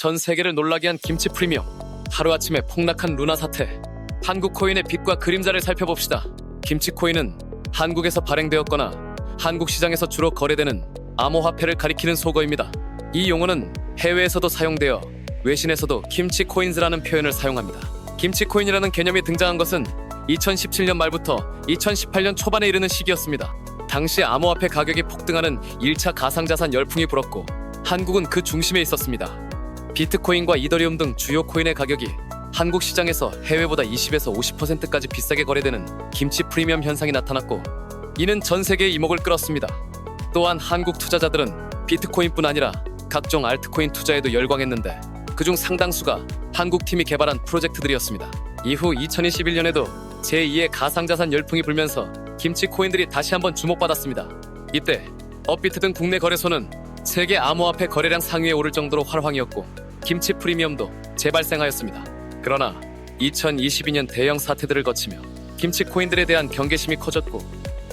전 세계를 놀라게 한 김치 프리미엄. 하루아침에 폭락한 루나 사태. 한국 코인의 빛과 그림자를 살펴봅시다. 김치 코인은 한국에서 발행되었거나 한국 시장에서 주로 거래되는 암호화폐를 가리키는 속어입니다. 이 용어는 해외에서도 사용되어 외신에서도 김치 코인즈라는 표현을 사용합니다. 김치 코인이라는 개념이 등장한 것은 2017년 말부터 2018년 초반에 이르는 시기였습니다. 당시 암호화폐 가격이 폭등하는 1차 가상자산 열풍이 불었고 한국은 그 중심에 있었습니다. 비트코인과 이더리움 등 주요 코인의 가격이 한국 시장에서 해외보다 20에서 50%까지 비싸게 거래되는 김치 프리미엄 현상이 나타났고 이는 전 세계의 이목을 끌었습니다. 또한 한국 투자자들은 비트코인뿐 아니라 각종 알트코인 투자에도 열광했는데 그중 상당수가 한국 팀이 개발한 프로젝트들이었습니다. 이후 2021년에도 제2의 가상자산 열풍이 불면서 김치 코인들이 다시 한번 주목받았습니다. 이때 업비트 등 국내 거래소는 세계 암호화폐 거래량 상위에 오를 정도로 활황이었고 김치 프리미엄도 재발생하였습니다. 그러나 2022년 대형 사태들을 거치며 김치 코인들에 대한 경계심이 커졌고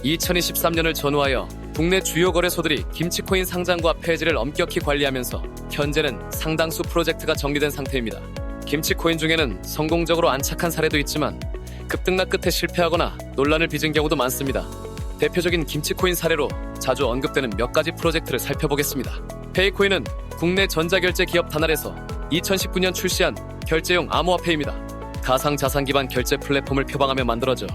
2023년을 전후하여 국내 주요 거래소들이 김치 코인 상장과 폐지를 엄격히 관리하면서 현재는 상당수 프로젝트가 정리된 상태입니다. 김치 코인 중에는 성공적으로 안착한 사례도 있지만 급등락 끝에 실패하거나 논란을 빚은 경우도 많습니다. 대표적인 김치 코인 사례로 자주 언급되는 몇 가지 프로젝트를 살펴보겠습니다. 페이코인은 국내 전자결제 기업 다날에서 2019년 출시한 결제용 암호화폐입니다. 가상 자산 기반 결제 플랫폼을 표방하며 만들어져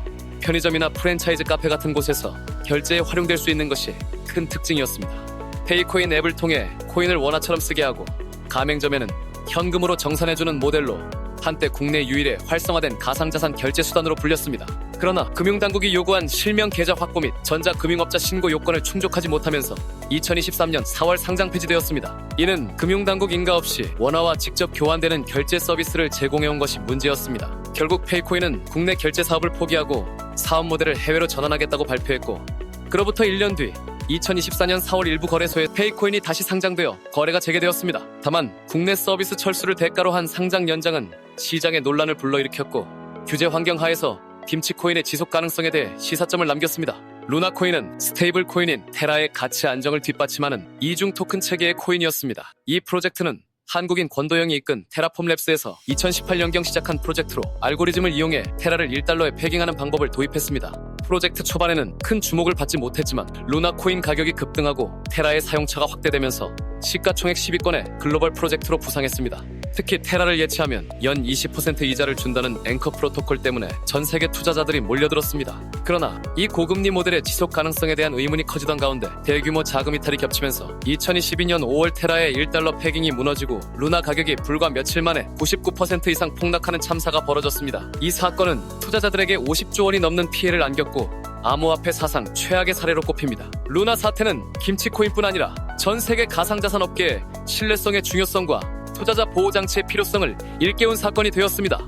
편의점이나 프랜차이즈 카페 같은 곳에서 결제에 활용될 수 있는 것이 큰 특징이었습니다. 페이코인 앱을 통해 코인을 원화처럼 쓰게 하고 가맹점에는 현금으로 정산해주는 모델로 한때 국내 유일의 활성화된 가상자산 결제 수단으로 불렸습니다. 그러나 금융당국이 요구한 실명 계좌 확보 및 전자금융업자 신고 요건을 충족하지 못하면서 2023년 4월 상장 폐지되었습니다. 이는 금융당국 인가 없이 원화와 직접 교환되는 결제 서비스를 제공해온 것이 문제였습니다. 결국 페이코인은 국내 결제 사업을 포기하고 사업 모델을 해외로 전환하겠다고 발표했고 그로부터 1년 뒤 2024년 4월 일부 거래소에 페이코인이 다시 상장되어 거래가 재개되었습니다. 다만 국내 서비스 철수를 대가로 한 상장 연장은 시장에 논란을 불러일으켰고 규제 환경 하에서 김치 코인의 지속 가능성에 대해 시사점을 남겼습니다. 루나 코인은 스테이블 코인인 테라의 가치 안정을 뒷받침하는 이중 토큰 체계의 코인이었습니다. 이 프로젝트는 한국인 권도영이 이끈 테라폼랩스에서 2018년경 시작한 프로젝트로 알고리즘을 이용해 테라를 1달러에 패깅하는 방법을 도입했습니다. 프로젝트 초반에는 큰 주목을 받지 못했지만 루나 코인 가격이 급등하고 테라의 사용처가 확대되면서 시가총액 10위권의 글로벌 프로젝트로 부상했습니다. 특히 테라를 예치하면 연 20% 이자를 준다는 앵커 프로토콜 때문에 전 세계 투자자들이 몰려들었습니다. 그러나 이 고금리 모델의 지속 가능성에 대한 의문이 커지던 가운데 대규모 자금 이탈이 겹치면서 2022년 5월 테라의 1달러 패깅이 무너지고 루나 가격이 불과 며칠 만에 99% 이상 폭락하는 참사가 벌어졌습니다. 이 사건은 투자자들에게 50조 원이 넘는 피해를 안겼고 암호화폐 사상 최악의 사례로 꼽힙니다. 루나 사태는 김치코인뿐 아니라 전 세계 가상자산 업계의 신뢰성의 중요성과 투자자 보호 장치의 필요성을 일깨운 사건이 되었습니다.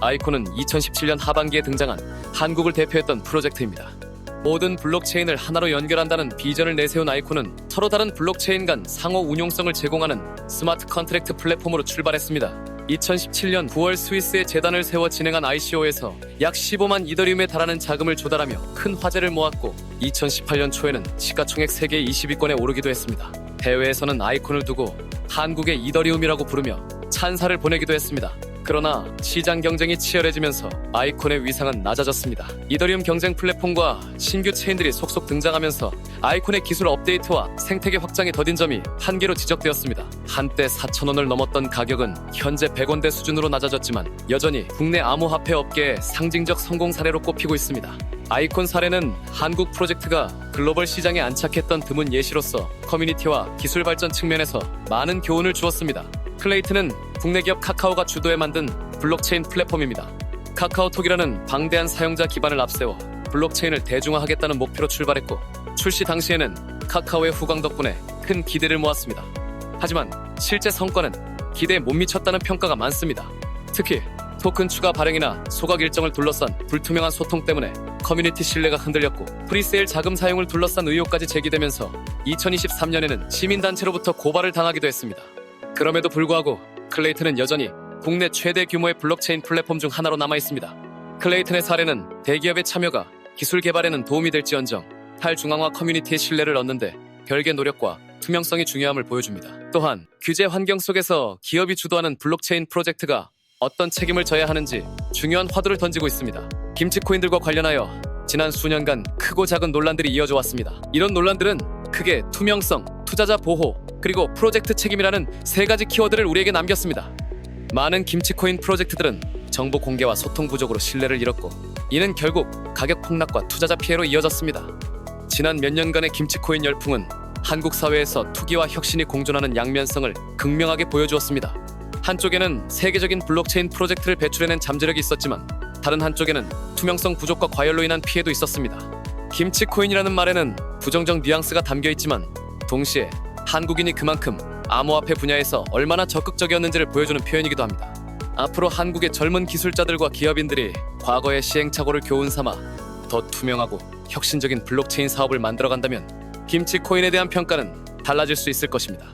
아이콘은 2017년 하반기에 등장한 한국을 대표했던 프로젝트입니다. 모든 블록체인을 하나로 연결한다는 비전을 내세운 아이콘은 서로 다른 블록체인 간 상호 운용성을 제공하는 스마트 컨트랙트 플랫폼으로 출발했습니다. 2017년 9월 스위스에 재단을 세워 진행한 ICO에서 약 15만 이더리움에 달하는 자금을 조달하며 큰 화제를 모았고 2018년 초에는 시가총액 세계 20위권에 오르기도 했습니다. 해외에서는 아이콘을 두고 한국의 이더리움이라고 부르며 찬사를 보내기도 했습니다. 그러나 시장 경쟁이 치열해지면서 아이콘의 위상은 낮아졌습니다. 이더리움 경쟁 플랫폼과 신규 체인들이 속속 등장하면서 아이콘의 기술 업데이트와 생태계 확장이 더딘 점이 한계로 지적되었습니다. 한때 4,000원을 넘었던 가격은 현재 100원대 수준으로 낮아졌지만 여전히 국내 암호화폐 업계의 상징적 성공 사례로 꼽히고 있습니다. 아이콘 사례는 한국 프로젝트가 글로벌 시장에 안착했던 드문 예시로서 커뮤니티와 기술 발전 측면에서 많은 교훈을 주었습니다. 클레이트는 국내 기업 카카오가 주도해 만든 블록체인 플랫폼입니다. 카카오톡이라는 방대한 사용자 기반을 앞세워 블록체인을 대중화하겠다는 목표로 출발했고 출시 당시에는 카카오의 후광 덕분에 큰 기대를 모았습니다. 하지만 실제 성과는 기대에 못 미쳤다는 평가가 많습니다. 특히 토큰 추가 발행이나 소각 일정을 둘러싼 불투명한 소통 때문에 커뮤니티 신뢰가 흔들렸고 프리세일 자금 사용을 둘러싼 의혹까지 제기되면서 2023년에는 시민단체로부터 고발을 당하기도 했습니다. 그럼에도 불구하고 클레이튼은 여전히 국내 최대 규모의 블록체인 플랫폼 중 하나로 남아 있습니다. 클레이튼의 사례는 대기업의 참여가 기술 개발에는 도움이 될지언정 탈중앙화 커뮤니티의 신뢰를 얻는데 별개 노력과 투명성이 중요함을 보여줍니다. 또한 규제 환경 속에서 기업이 주도하는 블록체인 프로젝트가 어떤 책임을 져야 하는지 중요한 화두를 던지고 있습니다. 김치 코인들과 관련하여 지난 수년간 크고 작은 논란들이 이어져 왔습니다. 이런 논란들은 크게 투명성, 투자자 보호, 그리고 프로젝트 책임이라는 세 가지 키워드를 우리에게 남겼습니다. 많은 김치코인 프로젝트들은 정보 공개와 소통 부족으로 신뢰를 잃었고 이는 결국 가격 폭락과 투자자 피해로 이어졌습니다. 지난 몇 년간의 김치코인 열풍은 한국 사회에서 투기와 혁신이 공존하는 양면성을 극명하게 보여주었습니다. 한쪽에는 세계적인 블록체인 프로젝트를 배출해낸 잠재력이 있었지만 다른 한쪽에는 투명성 부족과 과열로 인한 피해도 있었습니다. 김치코인이라는 말에는 부정적 뉘앙스가 담겨 있지만 동시에 한국인이 그만큼 암호화폐 분야에서 얼마나 적극적이었는지를 보여주는 표현이기도 합니다. 앞으로 한국의 젊은 기술자들과 기업인들이 과거의 시행착오를 교훈 삼아 더 투명하고 혁신적인 블록체인 사업을 만들어 간다면 김치 코인에 대한 평가는 달라질 수 있을 것입니다.